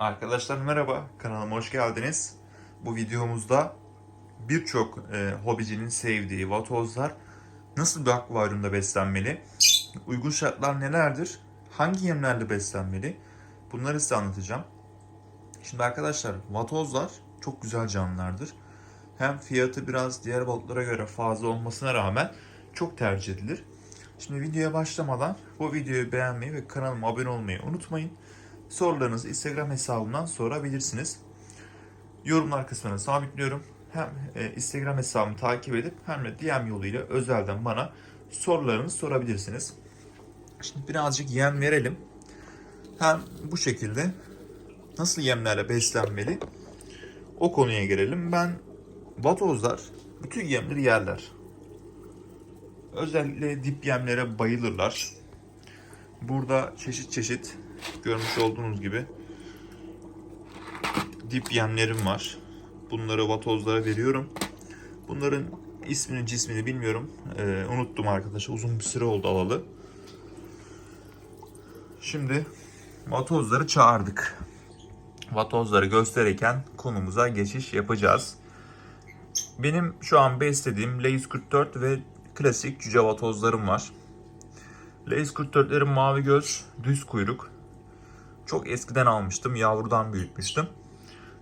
Arkadaşlar merhaba, kanalıma hoş geldiniz. Bu videomuzda birçok e, hobicinin sevdiği vatozlar nasıl bir akvaryumda beslenmeli, uygun şartlar nelerdir, hangi yemlerle beslenmeli bunları size anlatacağım. Şimdi arkadaşlar vatozlar çok güzel canlılardır. Hem fiyatı biraz diğer balıklara göre fazla olmasına rağmen çok tercih edilir. Şimdi videoya başlamadan bu videoyu beğenmeyi ve kanalıma abone olmayı unutmayın. Sorularınızı Instagram hesabımdan sorabilirsiniz. Yorumlar kısmına sabitliyorum. Hem e, Instagram hesabımı takip edip hem de DM yoluyla özelden bana sorularınızı sorabilirsiniz. Şimdi birazcık yem verelim. Hem bu şekilde nasıl yemlerle beslenmeli o konuya gelelim. Ben vatozlar bütün yemleri yerler. Özellikle dip yemlere bayılırlar. Burada çeşit çeşit görmüş olduğunuz gibi dip yemlerim var. Bunları vatozlara veriyorum. Bunların ismini cismini bilmiyorum. Ee, unuttum arkadaşlar. Uzun bir süre oldu alalı. Şimdi vatozları çağırdık. Vatozları gösterirken konumuza geçiş yapacağız. Benim şu an beslediğim Lay's 44 ve klasik cüce vatozlarım var. Lay's 44'lerim mavi göz, düz kuyruk. Çok eskiden almıştım. Yavrudan büyütmüştüm.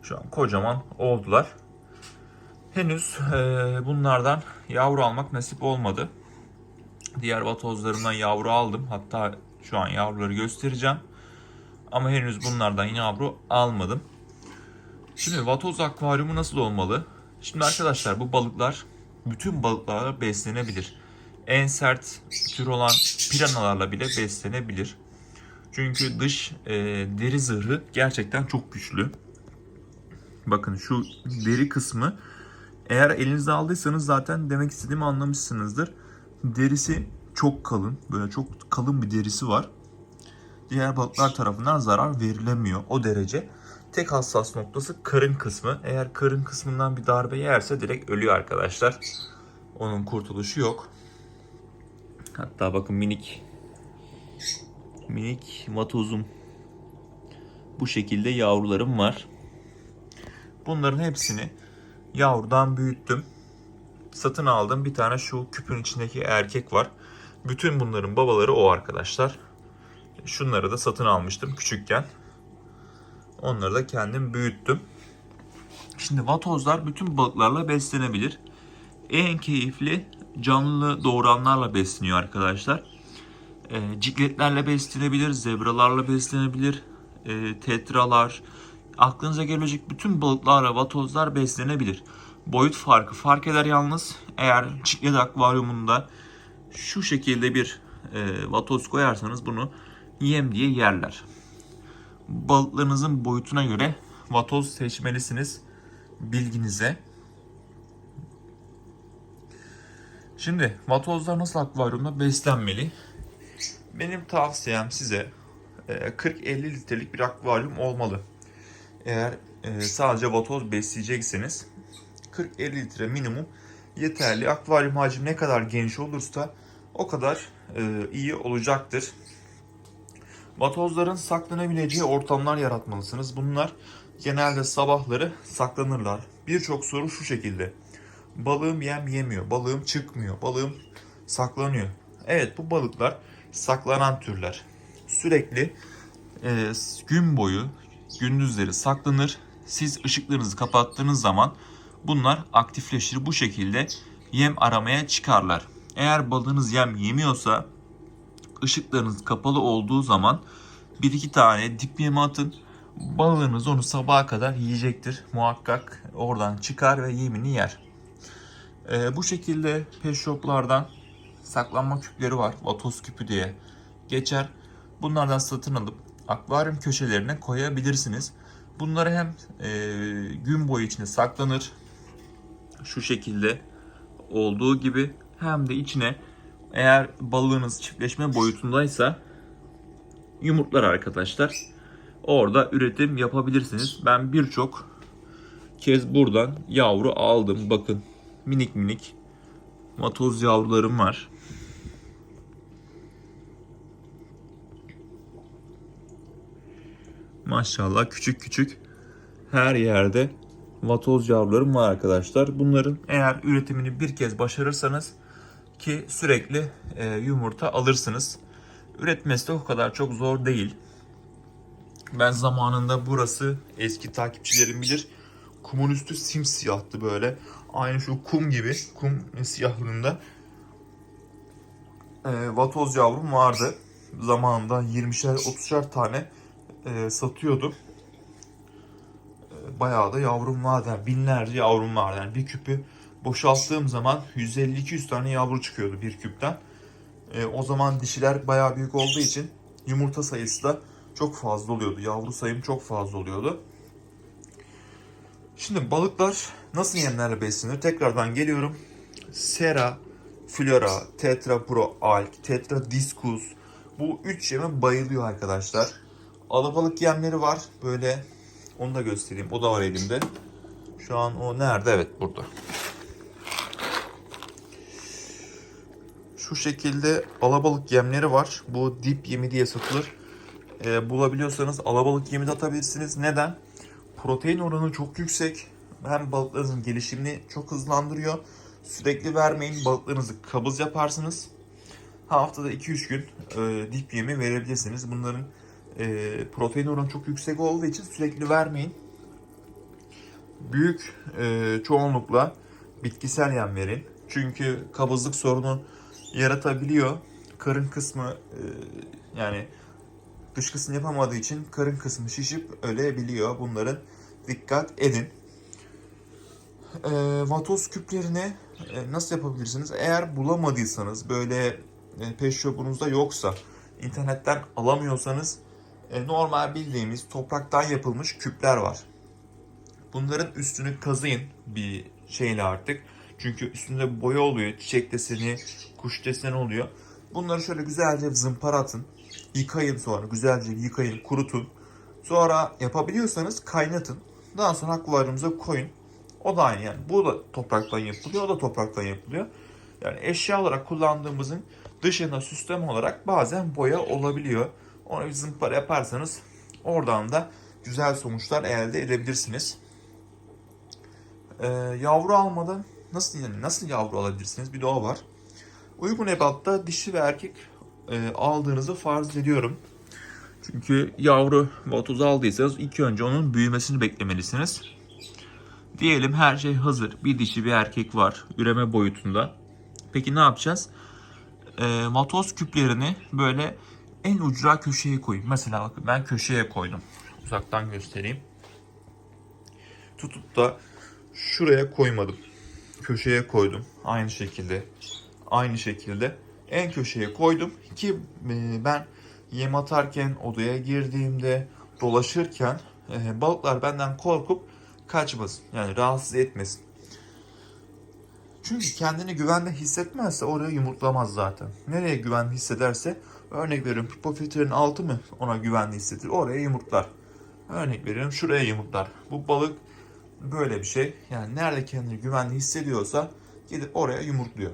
Şu an kocaman oldular. Henüz e, bunlardan yavru almak nasip olmadı. Diğer vatozlarımdan yavru aldım. Hatta şu an yavruları göstereceğim. Ama henüz bunlardan yavru almadım. Şimdi vatoz akvaryumu nasıl olmalı? Şimdi arkadaşlar bu balıklar bütün balıklarla beslenebilir. En sert tür olan piranalarla bile beslenebilir. Çünkü dış e, deri zırhı gerçekten çok güçlü. Bakın şu deri kısmı eğer elinizde aldıysanız zaten demek istediğimi anlamışsınızdır. Derisi çok kalın. Böyle çok kalın bir derisi var. Diğer balıklar tarafından zarar verilemiyor o derece. Tek hassas noktası karın kısmı. Eğer karın kısmından bir darbe yerse direkt ölüyor arkadaşlar. Onun kurtuluşu yok. Hatta bakın minik minik matozum. Bu şekilde yavrularım var. Bunların hepsini yavrudan büyüttüm. Satın aldım. Bir tane şu küpün içindeki erkek var. Bütün bunların babaları o arkadaşlar. Şunları da satın almıştım küçükken. Onları da kendim büyüttüm. Şimdi vatozlar bütün balıklarla beslenebilir. En keyifli canlı doğuranlarla besleniyor arkadaşlar. E, cikletlerle beslenebilir, zebralarla beslenebilir, e, tetralar, aklınıza gelebilecek bütün balıklarla vatozlar beslenebilir. Boyut farkı fark eder yalnız. Eğer ciklet akvaryumunda şu şekilde bir e, vatoz koyarsanız bunu yem diye yerler. Balıklarınızın boyutuna göre vatoz seçmelisiniz bilginize. Şimdi vatozlar nasıl akvaryumda beslenmeli? Benim tavsiyem size e, 40-50 litrelik bir akvaryum olmalı. Eğer e, sadece vatoz besleyecekseniz 40-50 litre minimum yeterli. Akvaryum hacmi ne kadar geniş olursa o kadar e, iyi olacaktır. Vatozların saklanabileceği ortamlar yaratmalısınız. Bunlar genelde sabahları saklanırlar. Birçok soru şu şekilde. Balığım yem yemiyor, balığım çıkmıyor, balığım saklanıyor. Evet bu balıklar saklanan türler. Sürekli e, gün boyu gündüzleri saklanır. Siz ışıklarınızı kapattığınız zaman bunlar aktifleşir. Bu şekilde yem aramaya çıkarlar. Eğer balığınız yem yemiyorsa ışıklarınız kapalı olduğu zaman bir iki tane dip yemi atın. Balığınız onu sabaha kadar yiyecektir. Muhakkak oradan çıkar ve yemini yer. Ee, bu şekilde pet shoplardan saklanma küpleri var. Vatoz küpü diye geçer. Bunlardan satın alıp akvaryum köşelerine koyabilirsiniz. Bunları hem e, gün boyu içinde saklanır. Şu şekilde olduğu gibi hem de içine eğer balığınız çiftleşme boyutundaysa yumurtlar arkadaşlar. Orada üretim yapabilirsiniz. Ben birçok kez buradan yavru aldım. Bakın minik minik matoz yavrularım var. Maşallah küçük küçük her yerde vatoz yavrularım var arkadaşlar. Bunların eğer üretimini bir kez başarırsanız ki sürekli e, yumurta alırsınız. Üretmesi de o kadar çok zor değil. Ben zamanında burası eski takipçilerim bilir. Kumun üstü simsiyahtı böyle. Aynı şu kum gibi, kum siyahlığında. E, vatoz yavrum vardı. Zamanında 20'şer 30'şer tane e, satıyordum. E, bayağı da yavrum vardı. Binlerce yavrum vardı. Yani bir küpü boşalttığım zaman 150-200 tane yavru çıkıyordu bir küpten. E, o zaman dişiler bayağı büyük olduğu için yumurta sayısı da çok fazla oluyordu. Yavru sayım çok fazla oluyordu. Şimdi balıklar nasıl yemlerle beslenir? Tekrardan geliyorum. Sera, Flora, Tetra Pro Alk, Tetra Discus bu üç yeme bayılıyor arkadaşlar. Alabalık yemleri var. Böyle onu da göstereyim. O da var elimde. Şu an o nerede? Evet burada. Şu şekilde alabalık yemleri var. Bu dip yemi diye satılır. Ee, bulabiliyorsanız alabalık yemi de atabilirsiniz. Neden? Protein oranı çok yüksek. Hem balıklarınızın gelişimini çok hızlandırıyor. Sürekli vermeyin. Balıklarınızı kabız yaparsınız. Haftada 2-3 gün e, dip yemi verebilirsiniz. Bunların e, protein oranı çok yüksek olduğu için sürekli vermeyin. Büyük e, çoğunlukla bitkisel yem verin. Çünkü kabızlık sorunu yaratabiliyor. Karın kısmı e, yani dışkısını yapamadığı için karın kısmı şişip ölebiliyor. Bunların dikkat edin. E, vatoz küplerini e, nasıl yapabilirsiniz? Eğer bulamadıysanız böyle e, pet shop'unuzda yoksa internetten alamıyorsanız normal bildiğimiz topraktan yapılmış küpler var. Bunların üstünü kazıyın bir şeyle artık. Çünkü üstünde boya oluyor, çiçek deseni, kuş deseni oluyor. Bunları şöyle güzelce zımpara atın. Yıkayın sonra, güzelce yıkayın, kurutun. Sonra yapabiliyorsanız kaynatın. Daha sonra akvaryumuza koyun. O da aynı yani. Bu da topraktan yapılıyor, o da topraktan yapılıyor. Yani eşya olarak kullandığımızın dışına süsleme olarak bazen boya olabiliyor. Onu bir zımpara yaparsanız oradan da güzel sonuçlar elde edebilirsiniz. Ee, yavru almadan nasıl yani nasıl yavru alabilirsiniz? Bir de o var. Uygun ebatta dişi ve erkek e, aldığınızı farz ediyorum. Çünkü yavru vatoz aldıysanız ilk önce onun büyümesini beklemelisiniz. Diyelim her şey hazır. Bir dişi bir erkek var üreme boyutunda. Peki ne yapacağız? E, vatoz küplerini böyle en ucra köşeye koyun. Mesela bakın ben köşeye koydum. Uzaktan göstereyim. Tutup da şuraya koymadım. Köşeye koydum. Aynı şekilde. Aynı şekilde. En köşeye koydum ki e, ben yem atarken odaya girdiğimde dolaşırken e, balıklar benden korkup kaçmasın. Yani rahatsız etmesin. Çünkü kendini güvende hissetmezse oraya yumurtlamaz zaten. Nereye güvenli hissederse örnek veriyorum pipo filtrenin altı mı ona güvenli hissedir oraya yumurtlar. Örnek veriyorum şuraya yumurtlar. Bu balık böyle bir şey. Yani nerede kendini güvenli hissediyorsa gidip oraya yumurtluyor.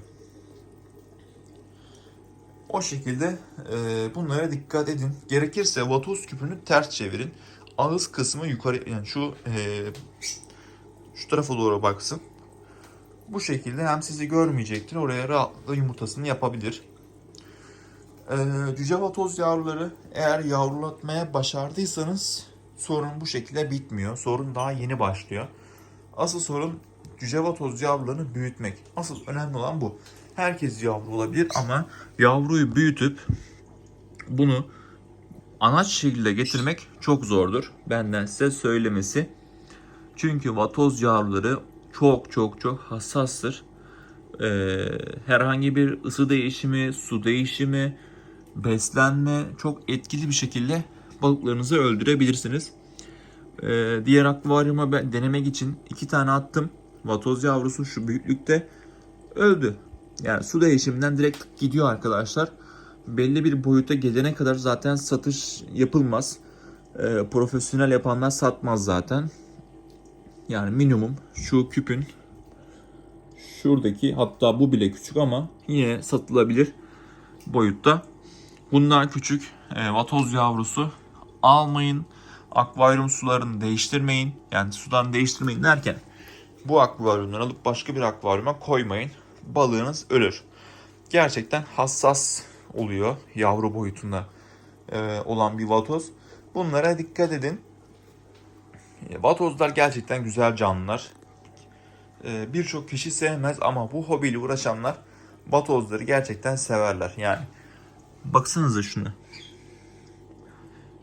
O şekilde e, bunlara dikkat edin. Gerekirse vatoz küpünü ters çevirin. Ağız kısmı yukarı yani şu e, şu tarafa doğru baksın. Bu şekilde hem sizi görmeyecektir. Oraya rahatlıkla yumurtasını yapabilir. Ee, cüce vatoz yavruları eğer yavrulatmaya başardıysanız sorun bu şekilde bitmiyor. Sorun daha yeni başlıyor. Asıl sorun cüce vatoz yavrularını büyütmek. Asıl önemli olan bu. Herkes yavru olabilir ama yavruyu büyütüp bunu anaç şekilde getirmek çok zordur. Benden size söylemesi. Çünkü vatoz yavruları çok çok çok hassastır. Ee, herhangi bir ısı değişimi, su değişimi, beslenme çok etkili bir şekilde balıklarınızı öldürebilirsiniz. Ee, diğer akvaryuma ben denemek için iki tane attım. Vatoz yavrusu şu büyüklükte öldü. Yani su değişiminden direkt gidiyor arkadaşlar. Belli bir boyuta gelene kadar zaten satış yapılmaz. Ee, profesyonel yapanlar satmaz zaten. Yani minimum şu küpün şuradaki hatta bu bile küçük ama yine satılabilir boyutta. Bundan küçük e, vatoz yavrusu almayın. Akvaryum sularını değiştirmeyin. Yani sudan değiştirmeyin derken bu akvaryumdan alıp başka bir akvaryuma koymayın. Balığınız ölür. Gerçekten hassas oluyor yavru boyutunda e, olan bir vatoz. Bunlara dikkat edin. E, Vatozlar gerçekten güzel canlılar. E, Birçok kişi sevmez ama bu hobiyle uğraşanlar vatozları gerçekten severler. Yani baksanıza şuna.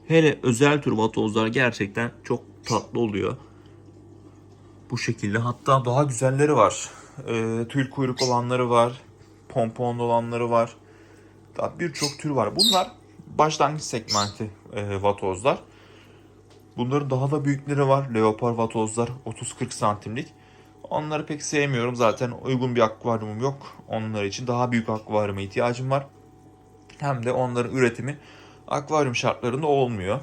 Hele özel tür vatozlar gerçekten çok tatlı oluyor. Bu şekilde. Hatta daha güzelleri var. E, tül kuyruk olanları var. Pomponlu olanları var. Daha birçok tür var. Bunlar başlangıç segmenti e, vatozlar. Bunların daha da büyükleri var. Leopar vatozlar 30-40 santimlik. Onları pek sevmiyorum. Zaten uygun bir akvaryumum yok. Onlar için daha büyük akvaryuma ihtiyacım var. Hem de onların üretimi akvaryum şartlarında olmuyor.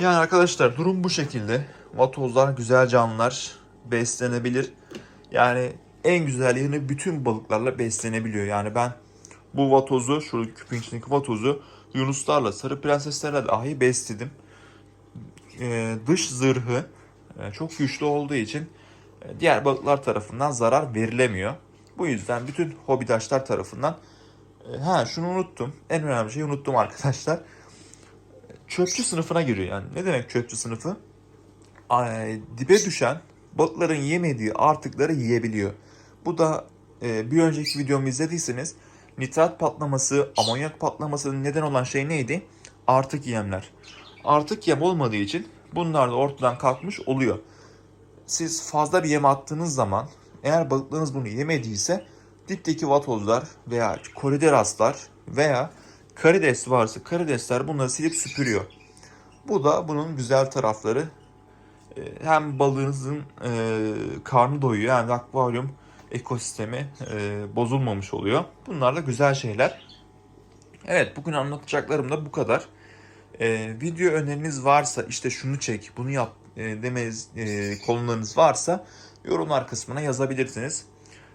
Yani arkadaşlar durum bu şekilde. Vatozlar güzel canlılar. Beslenebilir. Yani en güzel yanı bütün balıklarla beslenebiliyor. Yani ben bu vatozu, şu küpün içindeki vatozu yunuslarla, sarı prenseslerle dahi besledim. Ee, dış zırhı e, çok güçlü olduğu için e, diğer balıklar tarafından zarar verilemiyor. Bu yüzden bütün hobidaşlar tarafından ha şunu unuttum. En önemli şeyi unuttum arkadaşlar. Çöpçü sınıfına giriyor yani. Ne demek çöpçü sınıfı? Ay, dibe düşen balıkların yemediği artıkları yiyebiliyor. Bu da e, bir önceki videomu izlediyseniz nitrat patlaması, amonyak patlamasının neden olan şey neydi? Artık yemler. Artık yem olmadığı için bunlar da ortadan kalkmış oluyor. Siz fazla bir yem attığınız zaman eğer balıklarınız bunu yemediyse dipteki vatozlar veya korideraslar veya karides varsa karidesler bunları silip süpürüyor. Bu da bunun güzel tarafları. Ee, Hem balığınızın e, karnı doyuyor yani akvaryum ekosistemi e, bozulmamış oluyor. Bunlar da güzel şeyler. Evet bugün anlatacaklarım da bu kadar. E, video öneriniz varsa işte şunu çek bunu yap e, demeniz e, konularınız varsa yorumlar kısmına yazabilirsiniz.